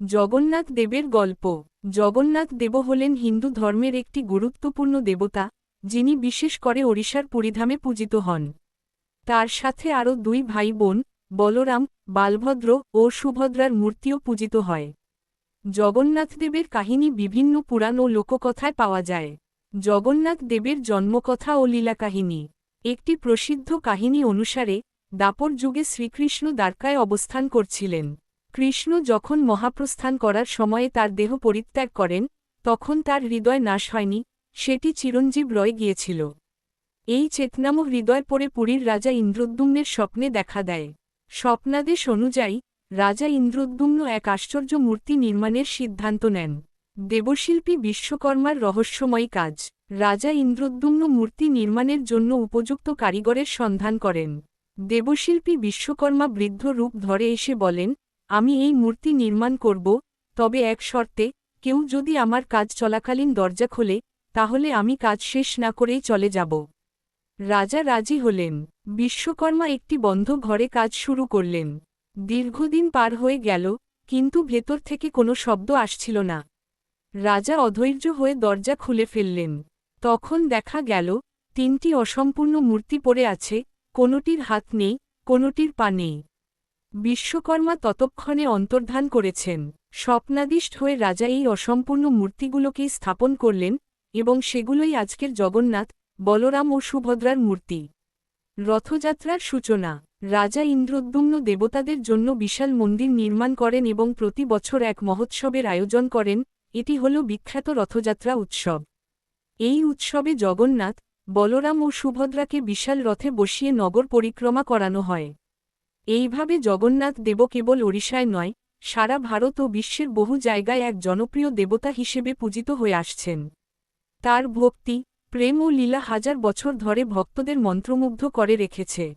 জগন্নাথ দেবের গল্প। জগন্নাথ দেব হলেন হিন্দু ধর্মের একটি গুরুত্বপূর্ণ দেবতা, যিনি বিশেষ করে ওড়িশার পুরীধামে পূজিত হন। তার সাথে আরও দুই ভাই বোন বলরাম, বালভদ্র ও সুভদ্রার মূর্তিও পূজিত হয়। জগন্নাথ দেবের কাহিনী বিভিন্ন পুরাণ ও লোককথায় পাওয়া যায়। জগন্নাথ দেবের জন্মকথা ও লীলা কাহিনী। একটি প্রসিদ্ধ কাহিনী অনুসারে, দাপর যুগে শ্রীকৃষ্ণ দ্বারকায় অবস্থান করছিলেন। কৃষ্ণ যখন মহাপ্রস্থান করার সময়ে তার দেহ পরিত্যাগ করেন, তখন তার হৃদয় নাশ হয়নি, সেটি চিরঞ্জীব রয়ে গিয়েছিল। এই চেতনাম হৃদয় পরে পুরীর রাজা ইন্দ্রদ্যুম্নের স্বপ্নে দেখা দেয়। স্বপ্নাদেশ অনুযায়ী, রাজা ইন্দ্রদ্যুম্ন এক আশ্চর্য মূর্তি নির্মাণের সিদ্ধান্ত নেন। দেবশিল্পী বিশ্বকর্মার রহস্যময় কাজ। রাজা ইন্দ্রদ্যুম্ন মূর্তি নির্মাণের জন্য উপযুক্ত কারিগরের সন্ধান করেন। দেবশিল্পী বিশ্বকর্মা বৃদ্ধ রূপ ধরে এসে বলেন আমি এই মূর্তি নির্মাণ করব, তবে এক শর্তে, কেউ যদি আমার কাজ চলাকালীন দরজা খোলে, তাহলে আমি কাজ শেষ না করেই চলে যাব। রাজা রাজি হলেন। বিশ্বকর্মা একটি বন্ধ ঘরে কাজ শুরু করলেন। দীর্ঘদিন পার হয়ে গেল, কিন্তু ভেতর থেকে কোনো শব্দ আসছিল না। রাজা অধৈর্য হয়ে দরজা খুলে ফেললেন। তখন দেখা গেল, তিনটি অসম্পূর্ণ মূর্তি পড়ে আছে, কোনোটির হাত নেই, কোনোটির পা নেই। বিশ্বকর্মা ততক্ষণে অন্তর্ধান করেছেন। স্বপ্নাদিষ্ট হয়ে রাজা এই অসম্পূর্ণ মূর্তিগুলোকেই স্থাপন করলেন এবং সেগুলোই আজকের জগন্নাথ, বলরাম ও সুভদ্রার মূর্তি। রথযাত্রার সূচনা। রাজা ইন্দ্রদ্যুম্ন দেবতাদের জন্য বিশাল মন্দির নির্মাণ করেন এবং প্রতি বছর এক মহোৎসবের আয়োজন করেন, এটি হল বিখ্যাত রথযাত্রা উৎসব। এই উৎসবে জগন্নাথ, বলরাম ও সুভদ্রাকে বিশাল রথে বসিয়ে নগর পরিক্রমা করানো হয়। এইভাবে জগন্নাথ দেব কেবল ওড়িশায় নয়, সারা ভারত ও বিশ্বের বহু জায়গায় এক জনপ্রিয় দেবতা হিসেবে পূজিত হয়ে আসছেন। তার ভক্তি, প্রেম ও লীলা হাজার বছর ধরে ভক্তদের মন্ত্রমুগ্ধ করে রেখেছে।